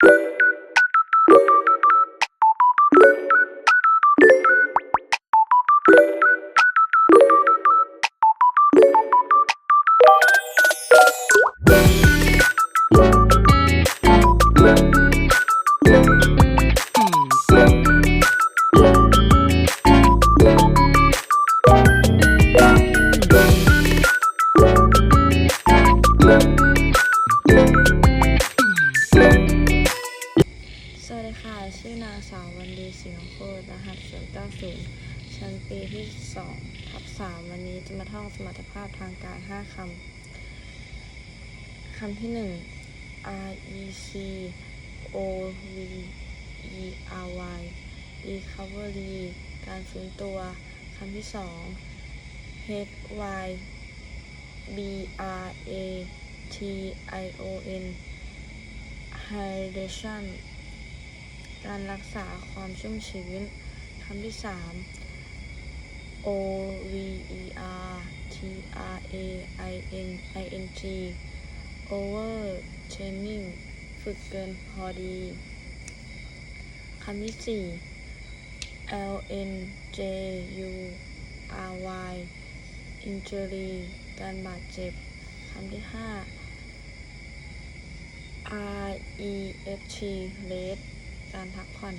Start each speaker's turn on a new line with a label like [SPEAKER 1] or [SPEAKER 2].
[SPEAKER 1] ส ค่ะ ชื่อนางสาววันดีสิงโคตรรหัส090ชั้นปีที่2ทับ3วันนี้จะมาท่องสมรรถภาพทางกาย5คำ คำที่1 R E C O V E R Y recovery การฟื้นตัว คำที่2 H Y B R A T I O N hydration การรักษาความชุ่มชื้นคำที่ 3 O V E R T R A I N I N G over training ฝึกเกินพอดี คำที่ 4 L N J U R Y injury การบาดเจ็บ คำที่ 5 R E S T rest การพักผ่อน